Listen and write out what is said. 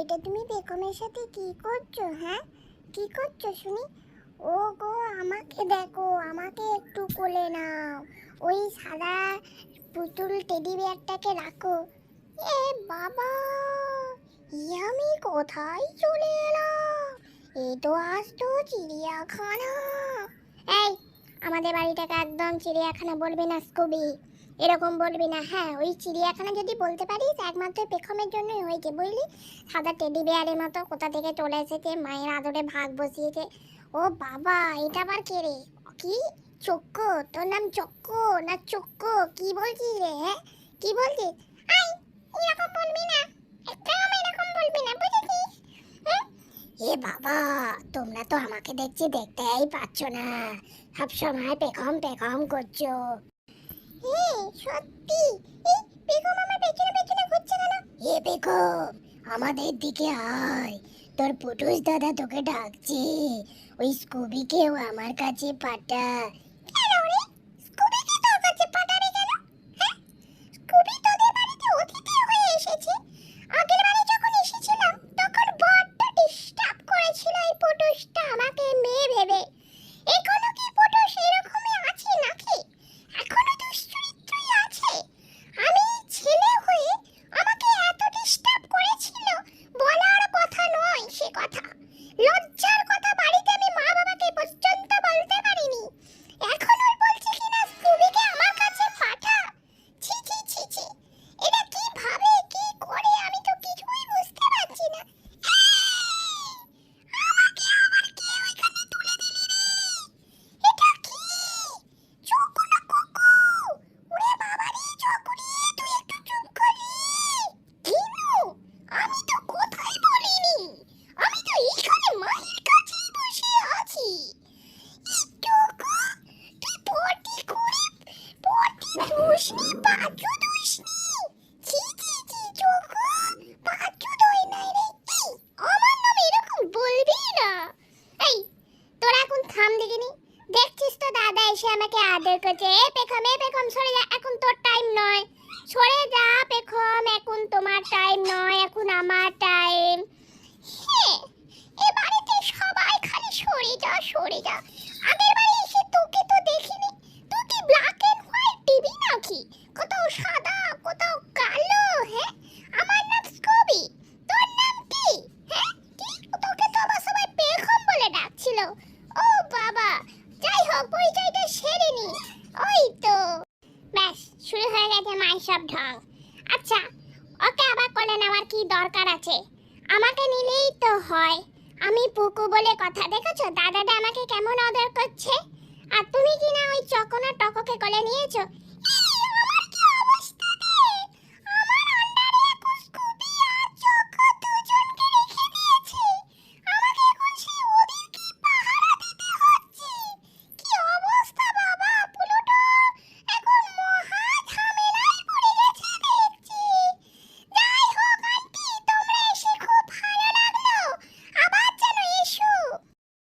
এটা তুমি বেগমের সাথে কি করছ হ্যাঁ? কি করছ, শুনি? ও গো, আমাকে দেখো, আমাকে একটু কোলে নাও। ওই সাদা পুতুল টেডি বিয়ারটাকে রাখো। এ বাবা আমি কোথায় চলে এলাম? এই তো আসতো চিড়িয়াখানা। এই, আমাদের বাড়িটাকে একদম চিড়িয়াখানা বলবি না, স্কুবি। এরকম বলবি না। হ্যাঁ ওই চিড়িয়াখানা যদি বলতে পারিস, একমাত্র পেখমের জন্যই হয়েছে বুঝলি? সাদা টেডি বেয়ারের মতো কোথা থেকে চলে এসেছে, মায়ের আদরে ভাগ বসিয়েছে। ও বাবা, এটা আবার কে রে? কি? চক্ক? তোর নাম চক্ক না চক্ক? কি বলছিস রে হ্যাঁ? কি বলছিস? এরকম বলবি না। হ্যাঁ? এ বাবা, তোমরা তো আমাকে দেখছি দেখতেই পাচ্ছ না। সব সময় পেখম পেখম করছ। এ সত্যি? এই, বেগম আমার পেছনে পেছনে ঘুরছে কেন? এ বেগম, আমাদের দিকে আয়। তোর পুটুস দাদা তোকে ডাকছে। ওই স্কুবিকেও আমার কাছে পাঠা। কেন রে? স্কুবিকে তোর কাছে পাঠাবে কেন? হ্যাঁ? স্কুবি তোদের বাড়িতে অতিথি হয়ে এসেছে। আগের বারে যখন এসেছিলাম, তখন বড্ড ডিস্টার্ব করেছিল এই আমাকে মেয়ে ভেবে লজ্জার থাম দেখিনি। দেখছিস তো দাদা এসে আমাকে আদর করছে। এ পেখম এ পেখম, সরে যা, এখন তোর টাইম নয়। সরে যা পেখম, এখন তোমার টাইম নয়, এখন আমার টাইম হ্যাঁ এ বাড়িতে সবাই খালি সরে যা সরে যা। আগের বাড়ি এসে তোকে তো দেখিনি। তুই কি ব্ল্যাক এন্ড হোয়াইট টিভি নাকি? কোথাও সাদা, কোথাও কালো হ্যাঁ আমার নাম স্কুবি তোর নাম কি হ্যাঁ কি তোকে তো আমার সবাই পেখম বলে ডাকছিল ও বাবা যাই হোক পরিচয়টা সেরে নি ওই তো ব্যাস শুরু মাই সব ঢং। আচ্ছা ওকে আবার কোলে নেওয়ার কি দরকার আছে? আমাকে নিলেই তো হয়। আমি পুকু বলে কথা দেখেছ? দাদাটা আমাকে কেমন আদর করছে? আর তুমি কি না ওই চকনা টককে কোলে নিয়েছো?